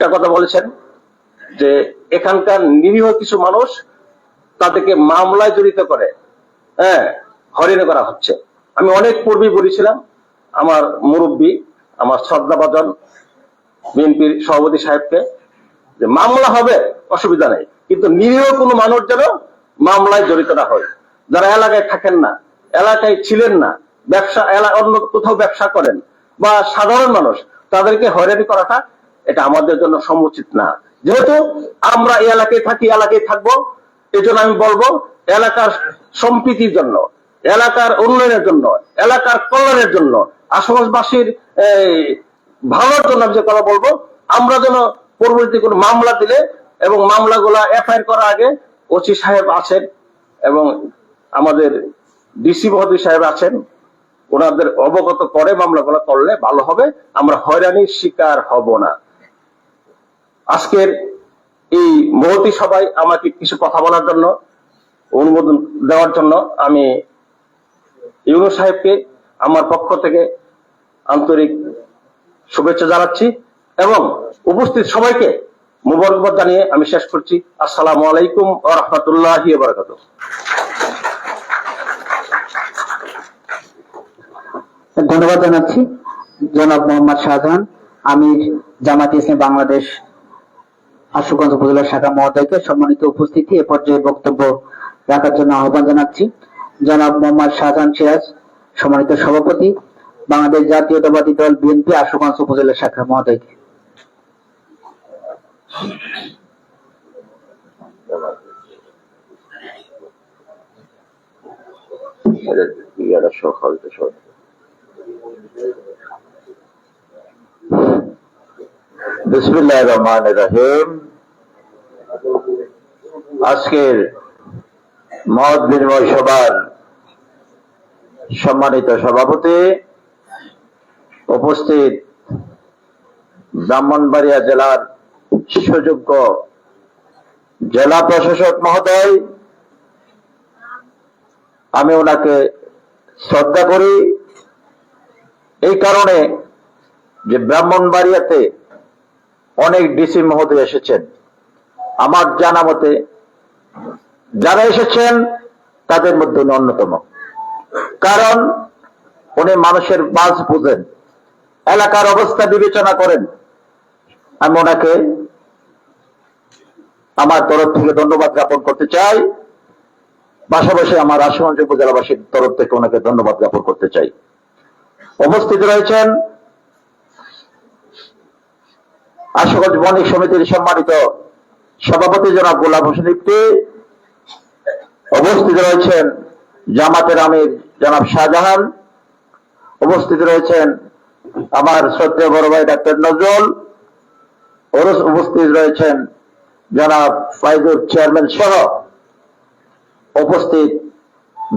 একটা কথা বলেছেন যে এখানকার নিরীহ কিছু মানুষ তাদেরকে মামলায় জড়িত করে। হ্যাঁ হরিণে করা হচ্ছে। আমি অনেক পূর্বে বলেছিলাম, আমার মুরব্বী, আমার শ্রদ্ধাভাজন বিএনপির সভাপতি সাহেবকে যে মামলা হবে, অসুবিধা নেই। কিন্তু নিরীহ কোনো মানুষ যেন মামলায় জড়িত না হয়। যারা এলাকায় থাকেন না, এলাকায় ছিলেন না, ব্যবসা, এলা- অন্য কোথাও ব্যবসা করেন, বা সাধারণ মানুষ, তাদেরকে হয়রানি করাটা এটা আমাদের জন্য সমুচিত না। যেহেতু আমরা এলাকায় থাকি এলাকায় থাকব এই জন্য আমি বলব, এলাকার সম্প্রীতির জন্য, এলাকার উন্নয়নের জন্য, এলাকার কল্যাণের জন্য, আশেপাশবাসীর ভালোর জন্য আমি যে কথা বলব, আমরা যেন পরবর্তী কোনো মামলা দিলে এবং মামলাগুলা এফআইআর করার আগে ওসি সাহেব আছেন এবং আমাদের ডিসি মহোদয় সাহেব আছেন, ওনাদের অবগত করে মামলাগুলো করলে ভালো হবে, আমরা হয়রানির শিকার হব না। আজকের এই মহতি সবাই আমাকে কিছু কথা বলার জন্য, অনুমোদন দেওয়ার জন্য আমি ইউনু সাহেবকে আমার পক্ষ থেকে আন্তরিক শুভেচ্ছা জানাচ্ছি এবং উপস্থিত সবাইকে মুবারকবাদ জানিয়ে আমি শেষ করছি। আসসালামু আলাইকুম রাহমাতুল্লাহি ধন্যবাদ জানাচ্ছি। জনাব মোহাম্মদ শাহজাহান আমি জামাত ইসলাম বাংলাদেশ আশুগঞ্জ উপজেলা শাখা মহোদয়কে সম্মানিত উপস্থিতি এ পর্যায়ে বক্তব্য রাখার জন্য আহ্বান জানাচ্ছি। জনাব মোহাম্মদ শাহজাহান সিরাজ, সম্মানিত সভাপতি, বাংলাদেশ জাতীয়তাবাদী দল বিএনপি আশুগঞ্জ উপজেলা শাখা মহোদয়কে। বিসমুল্লাহ রহমান রহিম। আজকের মহৎ বিনিময় সভার সম্মানিত সভাপতি উপস্থিত ব্রাহ্মণবাড়িয়া জেলার সুযোগ্য জেলা প্রশাসক মহোদয়, আমি ওনাকে শ্রদ্ধা করি। এই কারণে যে ব্রাহ্মণবাড়িয়াতে অনেক ডিসি মহোদয় এসেছেন। আমার জানা মতে যারা এসেছেন, তাদের মধ্যে উনি অন্যতম। কারণ উনি মানুষের বাস বুঝেন, এলাকার অবস্থা বিবেচনা করেন। আমি ওনাকে আমার তরফ থেকে ধন্যবাদ জ্ঞাপন করতে চাই। পাশাপাশি আমার আশুগঞ্জ উপজেলাবাসীর তরফ থেকে ওনাকে ধন্যবাদ জ্ঞাপন করতে চাই। উপস্থিত রয়েছেন আশুগঞ্জ বণিক সমিতির সম্মানিত সভাপতি জনাব গোলাপ হোসেন ইফতি। উপস্থিত রয়েছেন জামাতের আমির জনাব শাহজাহান। উপস্থিত রয়েছেন আমার শ্রদ্ধেয় বড় ভাই ডাক্তার নজরুল। ওরস উপস্থিত রয়েছেন জনাব ফাইজুর চেয়ারম্যান সহ উপস্থিত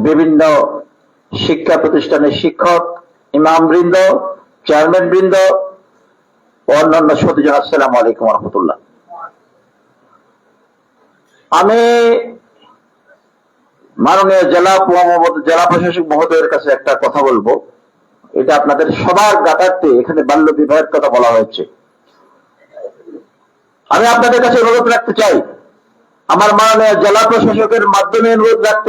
বিভিন্ন শিক্ষা প্রতিষ্ঠানের শিক্ষক ইমাম বৃন্দ চেয়ারম্যান বৃন্দ অন্যান্য সতীজন আসসালাম আলাইকুম রহমতুল্লাহ আমি মাননীয় জেলা জেলা প্রশাসক মহোদয়ের কাছে একটা কথা বলব। এটা আপনাদের সবার গাতার্থে এখানে বাল্য বিবাহের কথা বলা হয়েছে। আমি আপনাদের কাছে অনুরোধ রাখতে চাই। আমার মাননীয় জেলা প্রশাসকের মাধ্যমে অনুরোধ রাখতে